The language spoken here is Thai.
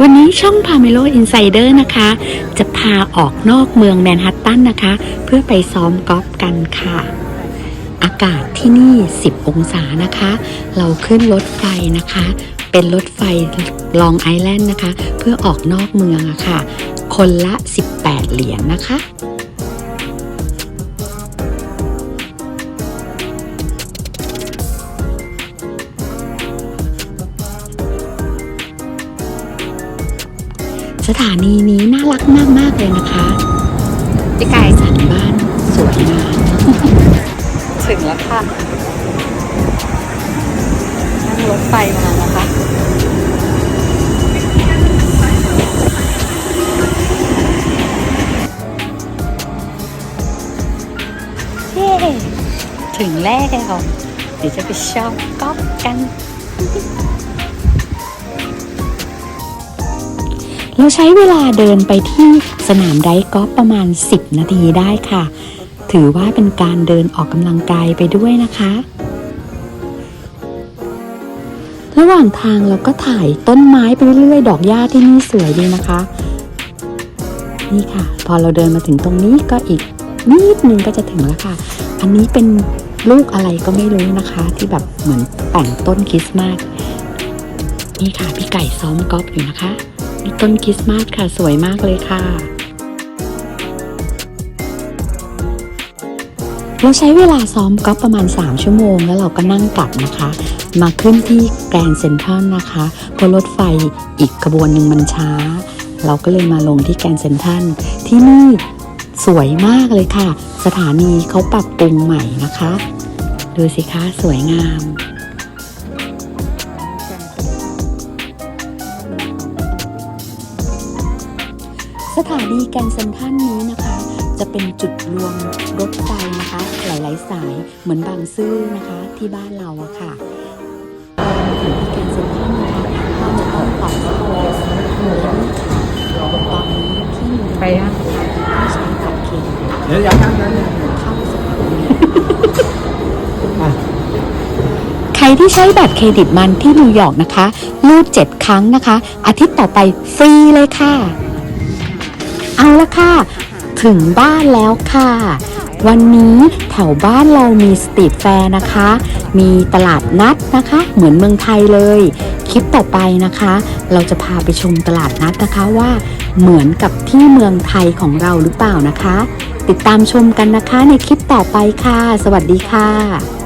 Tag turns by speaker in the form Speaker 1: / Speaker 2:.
Speaker 1: วันนี้ช่องพาเมโลอินไซเดอร์นะคะ จะพาออกนอกเมืองแมนฮัตตันนะคะ เพื่อไปซ้อมกอล์ฟกันค่ะ อากาศที่นี่ 10 องศานะคะ เราขึ้นรถไฟนะคะ เป็นรถไฟลองไอแลนด์นะคะ เพื่อออกนอกเมืองอะค่ะ คนละ 18 เหรียญนะคะ สถานีนี้น่ารักมาก ๆ เลยนะคะพี่กายสันบ้านสวยงามถึงแล้วค่ะ นั่งรถไฟมานะคะเย้ถึงแล้ว เดี๋ยวจะไปชอบก๊อล์ฟกัน เราใช้เวลาเดินไปที่สนามไดกอล์ฟประมาณ 10 นาทีได้ค่ะ ถือว่าเป็นการเดินออกกำลังกายไปด้วยนะคะ ระหว่างทางเราก็ถ่ายต้นไม้ไปเรื่อยๆ ดอกหญ้าที่นี่สวยดีนะคะ นี่ค่ะ พอเราเดินมาถึงตรงนี้ก็อีกนิดนึงก็จะถึงแล้วค่ะ อันนี้เป็นลูกอะไรก็ไม่รู้นะคะ ที่แบบเหมือนแต่งต้นคริสต์มาสนี่ค่ะพี่ไก่ซ้อมกอล์ฟอยู่นะคะ ต้นคริสต์มาสค่ะสวยมากเลยค่ะ เราใช้เวลาซ้อมกอล์ฟประมาณ 3 ชั่วโมง แล้วเราก็นั่งกลับนะคะ มาขึ้นที่แกรนเซ็นทรัลนะคะเพราะรถไฟอีกขบวนหนึ่งมันช้า เราก็เลยมาลงที่แกรนเซ็นทรัลที่นี่สวยมากเลยค่ะ สถานีเขาปรับปรุงใหม่นะคะ ดูสิคะสวยงาม สถานีแกรนด์เซ็นทรัลนี้นะคะ จะเป็นจุดรวมรถไฟนะคะ หลาย ๆ สายเหมือนบางซื่อนะคะที่บ้านเราอะค่ะถึงที่แกรนด์เซ็นทรัลนะคะก็จะต้องปรับรถไฟตอนนี้ที่มี
Speaker 2: ไปอะ
Speaker 1: ไม่ใช้บัตรเครดิต
Speaker 3: เดี๋ยวอย่านั่งนะเนี่ย
Speaker 1: เข้าสถานี
Speaker 3: อะ
Speaker 1: ใครที่ใช้บัตรเครดิตมันที่นิวยอร์กนะคะรูด7ครั้งนะคะ อาทิตย์ต่อไปฟรีเลยค่ะ เอาละค่ะ ถึงบ้านแล้วค่ะ วันนี้แถวบ้านเรามีสตรีทแฟร์นะคะ มีตลาดนัดนะคะ เหมือนเมืองไทยเลย คลิปต่อไปนะคะ เราจะพาไปชมตลาดนัดนะคะว่า เหมือนกับที่เมืองไทยของเราหรือเปล่านะคะ ติดตามชมกันนะคะในคลิปต่อไปค่ะ สวัสดีค่ะ